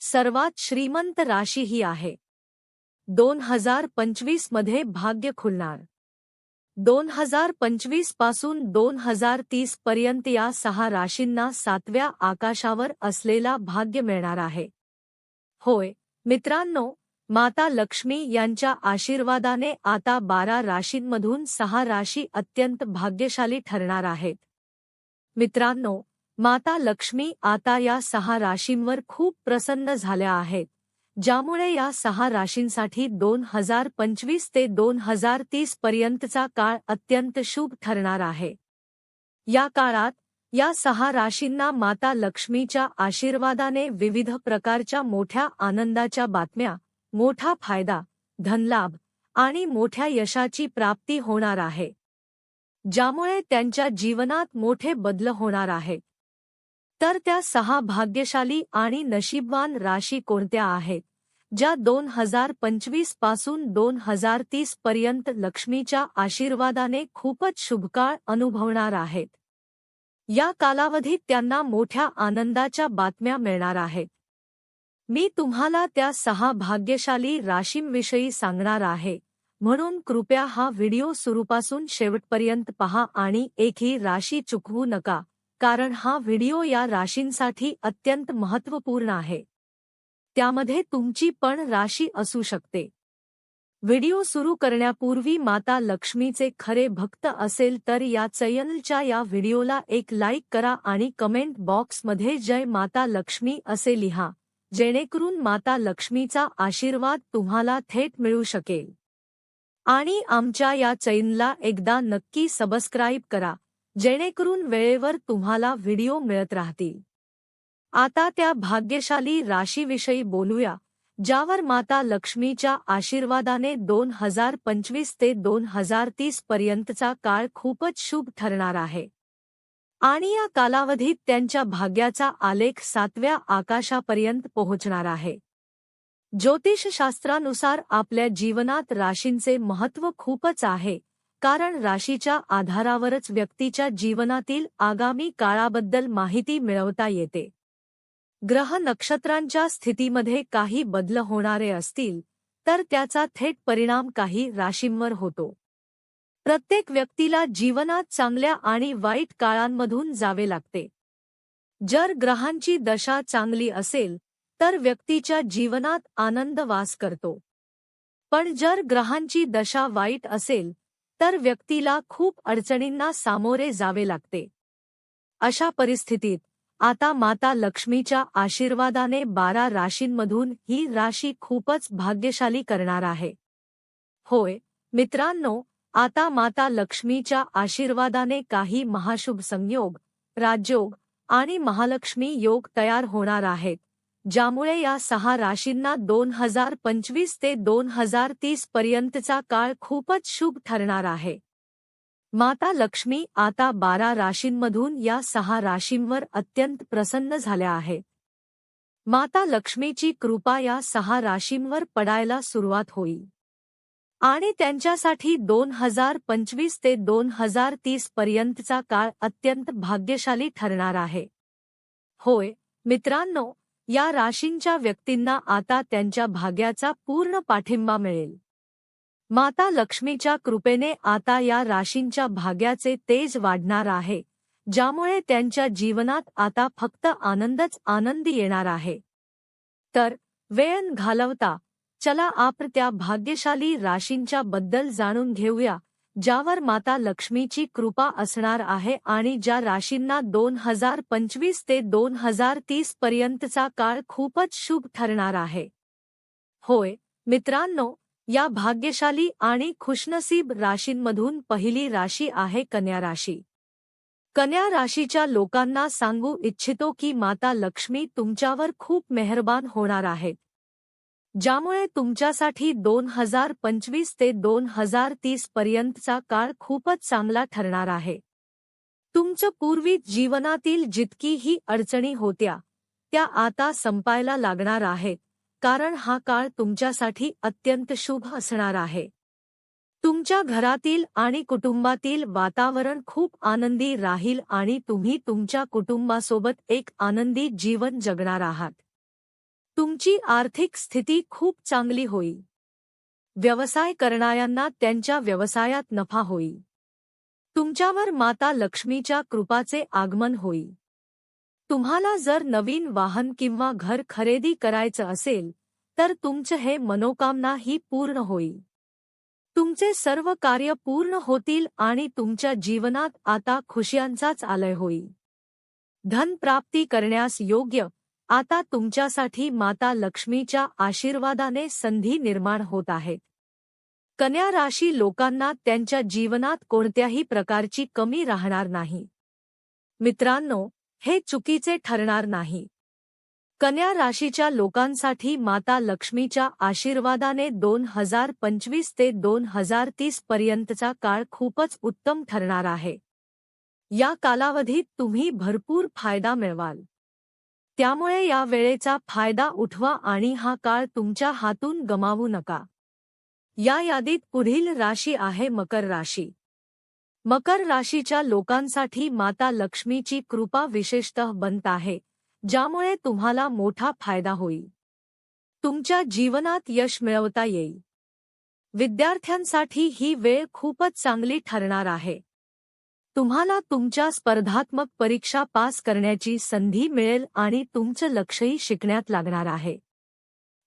सर्वात श्रीमंत राशी ही आहे. दोन हजार पंचवीसमध्ये भाग्य खुलणार. दोन हजार पंचवीसपासून दोन हजार तीस पर्यंत या सहा राशींना सातव्या आकाशावर असलेला भाग्य मिळणार आहे. होय मित्रांनो माता लक्ष्मी यांच्या आशीर्वादाने आता बारा राशींमधून सहा राशी अत्यंत भाग्यशाली ठरणार आहेत. मित्रांनो माता लक्ष्मी आता या सहा राशींवर खूप प्रसन्न झाल्या आहेत ज्यामुळे या सहा राशींसाठी दोन हजार पंचवीस ते दोन हजार तीस पर्यंतचा काळ अत्यंत शुभ ठरणार आहे. या काळात या सहा राशींना माता लक्ष्मीच्या आशीर्वादाने विविध प्रकारच्या मोठ्या आनंदाच्या बातम्या मोठा फायदा धनलाभ आणि मोठ्या यशाची प्राप्ती होणार आहे ज्यामुळे त्यांच्या जीवनात मोठे बदल होणार आहेत. तर त्या सहा भाग्यशाली आणि नशीबवान राशी कोणत्या आहेत? ज्या दोन हजार पंचवीसपासून दोन हजार तीस पर्यंत लक्ष्मीच्या आशीर्वादाने खूपच शुभकाळ अनुभवणार आहेत. या कालावधीत त्यांना मोठ्या आनंदाच्या बातम्या मिळणार आहेत. मी तुम्हाला त्या सहा भाग्यशाली राशींविषयी सांगणार आहे. म्हणून कृपया हा व्हिडिओ सुरूपासून शेवटपर्यंत पहा आणि एकही राशी चुकवू नका. कारण हा व्हिडिओ या राशींसाठी अत्यंत महत्त्वपूर्ण आहे. त्यामध्ये तुमची पण राशी असू शकते. व्हिडिओ सुरू करण्यापूर्वी माता लक्ष्मीचे खरे भक्त असेल तर या चयनलच्या या व्हिडिओला एक लाईक करा आणि कमेंट बॉक्समध्ये जय माता लक्ष्मी असे लिहा जेणेकरून माता लक्ष्मीचा आशीर्वाद तुम्हाला थेट मिळू शकेल. आणि आमच्या या चैनला एकदा नक्की सबस्क्राईब करा. जेणेकरून वेळेवर तुम्हाला व्हिडिओ मिळत राहतील. आता त्या भाग्यशाली राशीविषयी बोलूया ज्यावर माता लक्ष्मीच्या आशीर्वादाने दोन हजार पंचवीस ते दोन हजार तीस पर्यंतचा काळ खूपच शुभ ठरणार आहे. आणि या कालावधीत त्यांच्या भाग्याचा आलेख सातव्या आकाशापर्यंत पोहोचणार आहे. ज्योतिषशास्त्रानुसार आपल्या जीवनात राशींचे महत्त्व खूपच आहे कारण राशीच्या आधारावरच व्यक्तीच्या जीवनातील आगामी काळाबद्दल माहिती मिळवता येते. ग्रह नक्षत्रांच्या स्थितीमध्ये काही बदल होणारे असतील तर त्याचा थेट परिणाम काही राशींवर होतो. प्रत्येक व्यक्तीला जीवनात चांगल्या आणि वाईट काळांमधून जावे लागते. जर ग्रहांची दशा चांगली असेल तर व्यक्तीच्या जीवनात आनंद वास करतो. पण जर ग्रहांची दशा वाईट असेल तर व्यक्तीला खूप अडचणींना सामोरे जावे लागते. अशा परिस्थितीत आता माता लक्ष्मीच्या आशीर्वादाने बारा राशींमधून ही राशी खूपच भाग्यशाली करणार आहे. होय मित्रांनो आता माता लक्ष्मीच्या आशीर्वादाने काही महाशुभ संयोग राजयोग आणि महालक्ष्मी योग तयार होणार आहेत. ज्यामुळे या सहा राशींना दोन हजार पंचवीस ते दोन हजार तीस पर्यंतचा काळ खूपच शुभ ठरणार आहे. माता लक्ष्मी आता बारा राशींमधून या सहा राशींवर अत्यंत प्रसन्न झाल्या आहेत माता लक्ष्मीची कृपा या सहा राशींवर पडायला सुरुवात होईल. आणि त्यांच्यासाठी दोन हजार पंचवीस ते दोन हजार तीस पर्यंतचा काळ अत्यंत भाग्यशाली ठरणार आहे. होय मित्रांनो या राशींच्या व्यक्तींना आता त्यांच्या भाग्याचा पूर्ण पाठिंबा मिळेल. माता लक्ष्मीच्या कृपेने आता या राशींच्या भाग्याचे तेज वाढणार आहे ज्यामुळे त्यांच्या जीवनात आता फक्त आनंदच आनंदी येणार आहे. तर वेळ घालवता चला आपण त्या भाग्यशाली राशींच्या बद्दल जाणून घेऊया ज्यावर माता लक्ष्मीची कृपा असणार आहे आणि ज्या राशींना दोन हज़ार पंचवीस ते दोन हज़ार तीस पर्यंतचा काळ खूपच शुभ ठरणार आहे. होय, मित्रांनो, या भाग्यशाली आणि खुशनसीब राशींमधून पहिली राशी आहे कन्या राशी. कन्या राशीच्या लोकांना सांगू इच्छितो की माता लक्ष्मी तुमच्यावर खूप मेहरबान होणार आहेत ज्यामुळे तुमच्यासाठी दोन हजार पंचवीस ते दोन हजार तीस पर्यंतचा काळ खूपच चांगला ठरणार आहे. तुमचं पूर्वी जीवनातील जितकीही अडचणी होत्या त्या आता संपायला लागणार आहेत कारण हा काळ तुमच्यासाठी अत्यंत शुभ असणार आहे. तुमच्या घरातील आणि कुटुंबातील वातावरण खूप आनंदी राहील आणि तुम्ही तुमच्या कुटुंबासोबत एक आनंदी जीवन जगणार आहात. तुमची आर्थिक स्थिती खूप चांगली होई व्यवसाय करणाऱ्यांना त्यांच्या व्यवसायात नफा होई तुमच्यावर माता लक्ष्मीच्या कृपाचे आगमन होई तुम्हाला जर नवीन वाहन किंवा घर खरेदी करायचं असेल तर तुमचं हे मनोकामना ही पूर्ण होई तुमचे सर्व कार्य पूर्ण होतील आणि तुमच्या जीवनात आता खुशियांचाच आलय होई धन प्राप्ती करण्यास योग्य आता तुमच्यासाठी माता लक्ष्मीच्या आशीर्वादाने संधी निर्माण होत आहेत. कन्या राशी लोकांना त्यांच्या जीवनात कोणत्याही प्रकारची कमी राहणार नाही. मित्रांनो हे चुकीचे ठरणार नाही. कन्या राशीच्या लोकांसाठी माता लक्ष्मीच्या आशीर्वादाने दोन हजार पंचवीस ते दोन हजार तीस पर्यंतचा काळ खूपच उत्तम ठरणार आहे. या कालावधीत तुम्ही भरपूर फायदा मिळवाल. त्यामुळे या वेळेचा फायदा उठवा आणि हा काळ तुमच्या हातून गमावू नका. या यादीत पुढील राशी आहे मकर राशी. मकर राशीच्या लोकांसाठी माता लक्ष्मीची कृपा विशेषतः बनत आहे ज्यामुळे तुम्हाला मोठा फायदा होईल. तुमच्या जीवनात यश मिळवता येईल. विद्यार्थ्यांसाठी ही वेळ खूपच चांगली ठरणार आहे. तुम्हाला तुमच्या स्पर्धात्मक परीक्षा पास करण्याची संधी मिळेल आणि तुमचं लक्षही शिकण्यात लागणार आहे.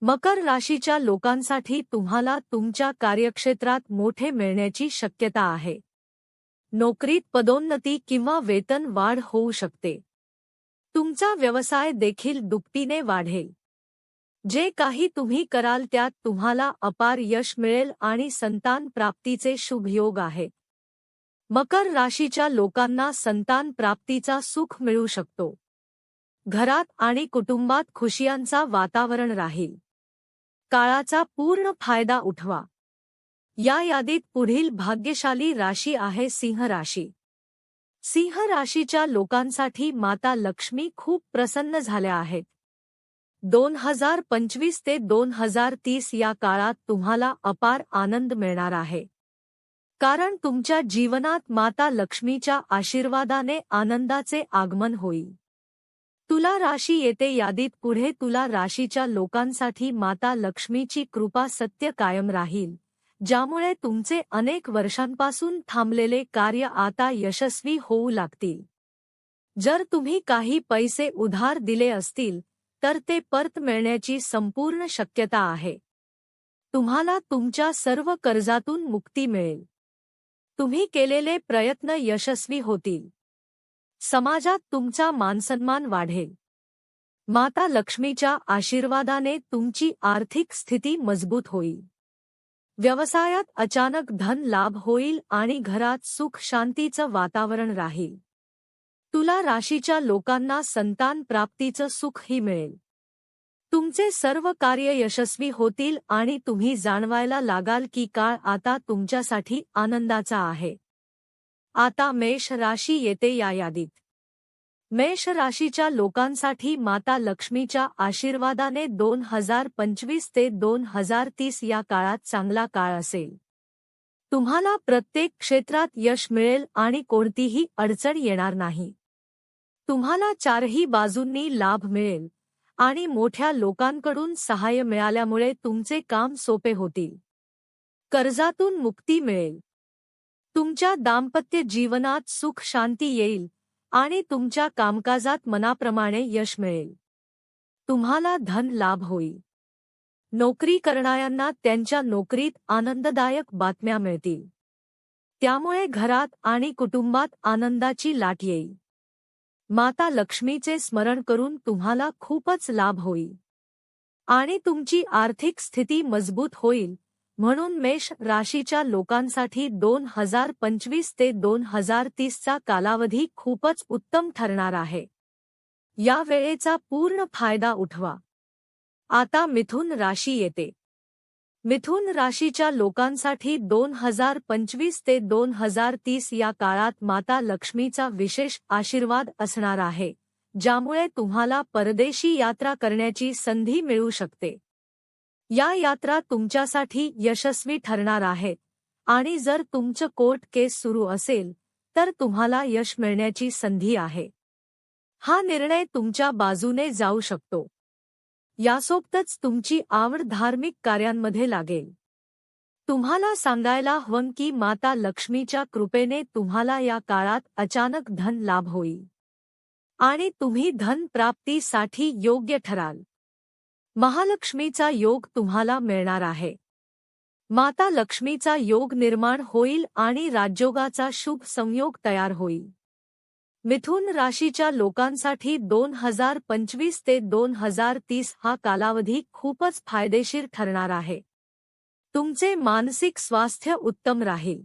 मकर राशीच्या लोकांसाठी तुम्हाला तुमच्या कार्यक्षेत्रात मोठे मिळण्याची शक्यता आहे. नोकरीत पदोन्नती किंवा वेतन वाढ होऊ शकते. तुमचा व्यवसाय देखील दुपटीने वाढेल. जे काही तुम्ही कराल त्यात तुम्हाला अपार यश मिळेल आणि संतान प्राप्तीचे शुभ योग आहेत मकर राशीच्या लोकांना संतान प्राप्तीचा सुख मिळू शकतो. घरात आणि कुटुंबात खुशियांचा वातावरण राहील. काळाचा पूर्ण फायदा उठवा. या यादीत पुढील भाग्यशाली राशी आहे सिंह राशी. सिंह राशीच्या लोकांसाठी माता लक्ष्मी खूप प्रसन्न झाल्या आहेत. दोन हजार पंचवीस ते दोन हजार तीस या काळात तुम्हाला अपार आनंद मिळणार आहे. कारण तुमच्या जीवनात माता लक्ष्मीच्या आशीर्वादाने आनंदाचे आगमन होईल. तुला राशी येते यादीत पुढे तुला राशीच्या लोकांसाठी माता लक्ष्मीची कृपा सत्य कायम राहील ज्यामुळे तुमचे अनेक वर्षांपासून थांबलेले कार्य आता यशस्वी होऊ लागतील. जर तुम्ही काही पैसे उधार दिले असतील तर ते परत मिळण्याची संपूर्ण शक्यता आहे. तुम्हाला तुमच्या सर्व कर्जातून मुक्ती मिळेल. तुम्ही केलेले प्रयत्न यशस्वी होतील. समाजात तुमचा मानसन्मान वाढेल. माता लक्ष्मीच्या आशीर्वादाने तुमची आर्थिक स्थिती मजबूत होईल. व्यवसायात अचानक धन लाभ होईल आणि घरात सुख शांतीचं वातावरण राहील. तुला राशीच्या लोकांना संतान प्राप्तीचं सुखही मिळेल. तुमचे सर्व कार्य यशस्वी होतील आणि तुम्ही जाणवायला लागाल की काळ आता तुमच्यासाठी आनंदाचा आहे. आता मेष राशी येते या यादीत. मेष राशीच्या लोकांसाठी माता लक्ष्मीच्या आशीर्वादाने दोन हजार पंचवीस ते दोन हजार तीस या काळात चांगला काळ असेल. तुम्हाला प्रत्येक क्षेत्रात यश मिळेल आणि कोणतीही अडचण येणार नाही. तुम्हाला चारही बाजूंनी लाभ मिळेल. आणि मोठ्या लोकांकडून सहाय्य मिळाल्यामुळे तुमचे काम सोपे होतील. कर्जातून मुक्ती मिळेल. तुमच्या दाम्पत्य जीवनात सुख शांती येईल आणि तुमच्या कामकाजात मनाप्रमाणे यश मिळेल. तुम्हाला धन लाभ होईल. नोकरी करणाऱ्यांना त्यांच्या नोकरीत आनंददायक बातम्या मिळतील. त्यामुळे घरात आणि कुटुंबात आनंदाची लाट येईल. माता लक्ष्मीचे स्मरण करून तुम्हाला खूपच लाभ होईल. आणि तुमची आर्थिक स्थिती मजबूत होईल. म्हणून मेष राशीच्या लोकांसाठी दोन हजार पंचवीस ते दोन हजार तीसचा कालावधी खूपच उत्तम ठरणार आहे. या वेळेचा पूर्ण फायदा उठवा. आता मिथुन राशी येते. मिथुन राशीच्या लोकांसाठी दोन हजार पंचवीस ते दोन हजार तीस या काळात माता लक्ष्मीचा विशेष आशीर्वाद असणार आहे ज्यामुळे तुम्हाला परदेशी यात्रा करण्याची संधी मिळू शकते. या यात्रा तुमच्यासाठी यशस्वी ठरणार आहेत आणि जर तुमचं कोर्ट केस सुरू असेल तर तुम्हाला यश मिळण्याची संधी आहे. हा निर्णय तुमच्या बाजूने जाऊ शकतो. यासोबतच तुमची आवड धार्मिक कार्यांमध्ये लागेल. तुम्हाला सांगायला हवं की माता लक्ष्मीच्या कृपेने तुम्हाला या काळात अचानक धन लाभ होईल. आणि तुम्ही धन प्राप्तीसाठी योग्य ठराल. महालक्ष्मीचा योग तुम्हाला मिळणार आहे. माता लक्ष्मीचा योग निर्माण होईल आणि राज्योगाचा शुभ संयोग तयार होईल. मिथुन राशीच्या लोकांसाठी दोन हजार पंचवीस ते दोन हजार तीस हा कालावधी खूपच फायदेशीर ठरणार आहे. तुमचे मानसिक स्वास्थ्य उत्तम राहील.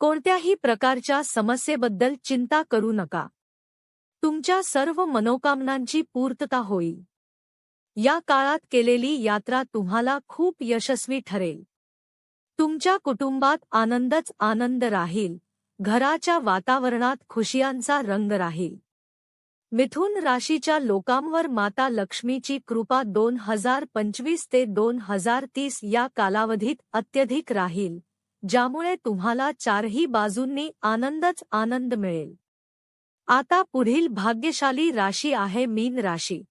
कोणत्याही प्रकारच्या समस्येबद्दल चिंता करू नका. तुमच्या सर्व मनोकामनांची पूर्तता होईल. या काळात केलेली यात्रा तुम्हाला खूप यशस्वी ठरेल. तुमच्या कुटुंबात आनंदच आनंद राहील. घराच्या वातावरणात खुशियांचा रंग राहील. मिथुन राशीच्या लोकांवर माता लक्ष्मीची कृपा दोन हजार पंचवीस ते दोन हजार तीस या कालावधीत अत्यधिक राहील ज्यामुळे तुम्हाला चारही बाजूंनी आनंदच आनंद मिळेल. आता पुढील भाग्यशाली राशी आहे मीन राशी.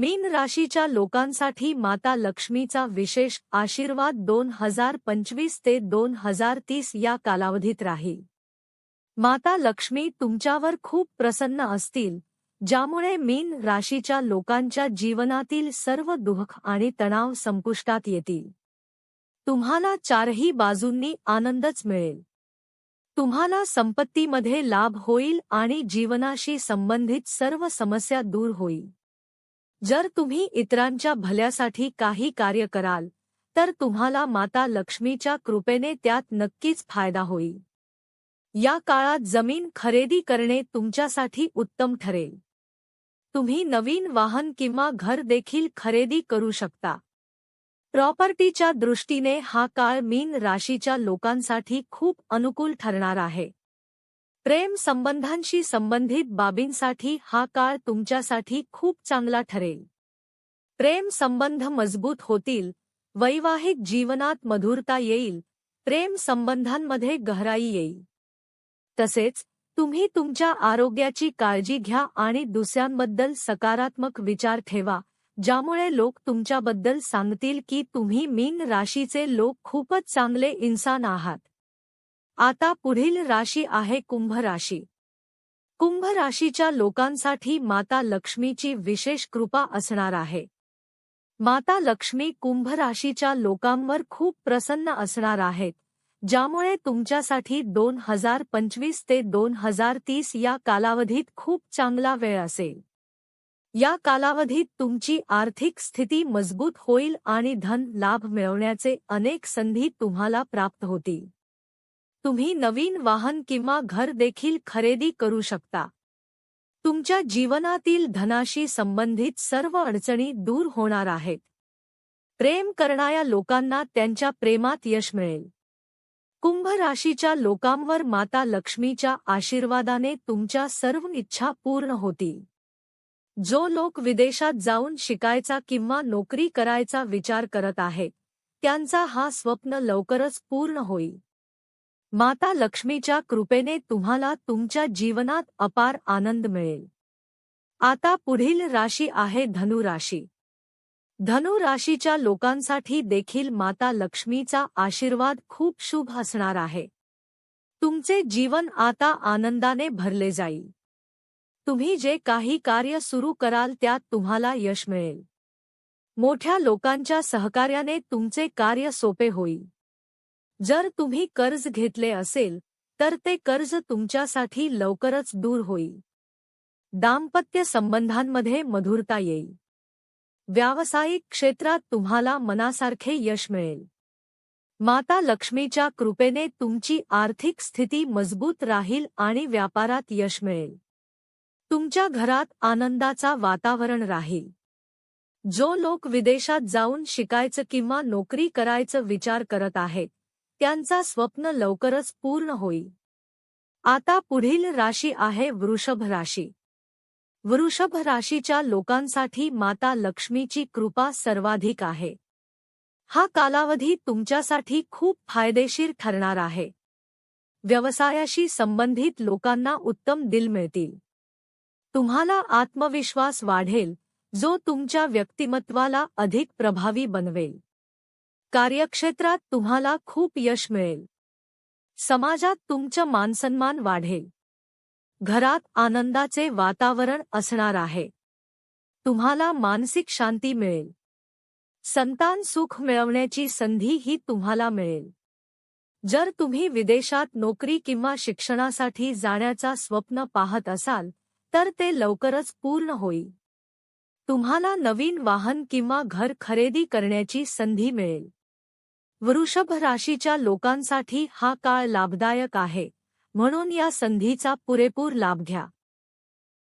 मीन राशीच्या लोकांसाठी माता लक्ष्मीचा विशेष आशीर्वाद दोन हजार पंचवीस ते दोन हजार तीस या कालावधीत राहील. माता लक्ष्मी तुमच्यावर खूप प्रसन्न असतील ज्यामुळे मीन राशीच्या लोकांच्या जीवनातील सर्व दुःख आणि तणाव संपुष्टात येतील. तुम्हाला चारही बाजूंनी आनंदच मिळेल. तुम्हाला संपत्तीमध्ये लाभ होईल आणि जीवनाशी संबंधित सर्व समस्या दूर होईल. जर तुम्ही इतरांच्या भल्यासाठी काही कार्य कराल तर तुम्हाला माता लक्ष्मीच्या कृपेने त्यात नक्कीच फायदा होईल. या काळात जमीन खरेदी करणे तुमच्यासाठी उत्तम ठरेल. तुम्ही नवीन वाहन किंवा घर देखील खरेदी करू शकता. प्रॉपर्टीच्या दृष्टीने हा काळ मीन राशीच्या लोकांसाठी खूप अनुकूल ठरणार आहे. प्रेम संबंधांशी संबंधित बाबींसाठी हा काळ तुमच्यासाठी खूप चांगला ठरेल. प्रेम संबंध मजबूत होतील वैवाहिक जीवनात मधुरता येईल प्रेम संबंधांमध्ये गहराई येईल. तसेच तुम्ही तुमच्या आरोग्याची काळजी घ्या आणि दुसऱ्यांबद्दल सकारात्मक विचार ठेवा ज्यामुळे लोक तुमच्याबद्दल सांगतील की तुम्ही मीन राशीचे लोक खूपच चांगले इन्सान आहात. आता पुढील राशी आहे कुंभ राशी. कुंभ राशीच्या लोकांसाठी माता लक्ष्मीची विशेष कृपा असणार आहे. माता लक्ष्मी कुंभ राशीच्या लोकांवर खूप प्रसन्न असणार आहेत ज्यामुळे तुमच्यासाठी दोन हजार पंचवीस ते दोन हजार तीस या कालावधीत खूप चांगला वेळ असेल. या कालावधीत तुमची आर्थिक स्थिती मजबूत होईल आणि धन लाभ मिळवण्याचे अनेक संधी तुम्हाला प्राप्त होतील. तुम्ही नवीन वाहन किंवा घर देखील खरेदी करू शकता. तुमच्या जीवनातील धनाशी संबंधित सर्व अडचणी दूर होणार आहेत. प्रेम करणाऱ्या लोकांना त्यांच्या प्रेमात यश मिळेल. कुंभ राशीच्या लोकांवर माता लक्ष्मीच्या आशीर्वादाने तुमच्या सर्व इच्छा पूर्ण होतील. जो लोक विदेशात जाऊन शिकायचा किंवा नोकरी करायचा विचार करत आहेत त्यांचा हा स्वप्न लवकरच पूर्ण होईल. माता लक्ष्मीच्या कृपेने तुम्हाला तुमच्या जीवनात अपार आनंद मिळेल. आता पुढील राशी आहे धनु राशी धनु राशीच्या लोकांसाठी देखील माता आशीर्वाद खूप शुभ असणार आहे. तुमचे जीवन आता आनंदाने भरले जाईल. तुम्ही जे काही कार्य सुरू कराल त्यात तुम्हाला यश मिळेल. मोठ्या लोकांच्या सहकार्याने तुमचे कार्य सोपे होईल. जर तुम्ही कर्ज घेतले असेल तर ते कर्ज तुमच्यासाठी लवकरच दूर होईल. दाम्पत्य संबंधांमध्ये मधुरता येईल. व्यावसायिक क्षेत्रात तुम्हाला मनासारखे यश मिळेल. माता लक्ष्मीच्या कृपेने तुमची आर्थिक स्थिती मजबूत राहील आणि व्यापारात यश मिळेल. तुमच्या घरात आनंदाचा वातावरण राहील. जो लोक विदेशात जाऊन शिकायचं किंवा नोकरी करायचं विचार करत आहेत त्यांचा स्वप्न लवकरच पूर्ण होईल. आता पुढील राशी आहे वृषभ राशी. वृषभ राशीच्या लोकांसाठी माता लक्ष्मीची कृपा सर्वाधिक आहे. हा कालावधी तुमच्यासाठी खूप फायदेशीर ठरणार आहे. व्यवसायाशी संबंधित लोकांना उत्तम दिल मिळतील. तुम्हाला आत्मविश्वास वाढेल जो तुमच्या व्यक्तिमत्वाला अधिक प्रभावी बनवेल. कार्यक्षेत्रात तुम्हाला खूप यश मिळेल. समाजात तुमचं मानसन्मान वाढेल. घरात आनंदाचे वातावरण असणार आहे. तुम्हाला मानसिक शांती मिळेल. संतान सुख मिळवण्याची संधी ही तुम्हाला मिळेल. जर तुम्ही विदेशात नोकरी किंवा शिक्षणासाठी जाण्याचा स्वप्न पाहत असाल तर ते लवकरच पूर्ण होईल. तुम्हाला नवीन वाहन किंवा घर खरेदी करण्याची संधी मिळेल. वृषभ राशीच्या लोकांसाठी हा काळ लाभदायक आहे. म्हणून या संधीचा पुरेपूर लाभ घ्या.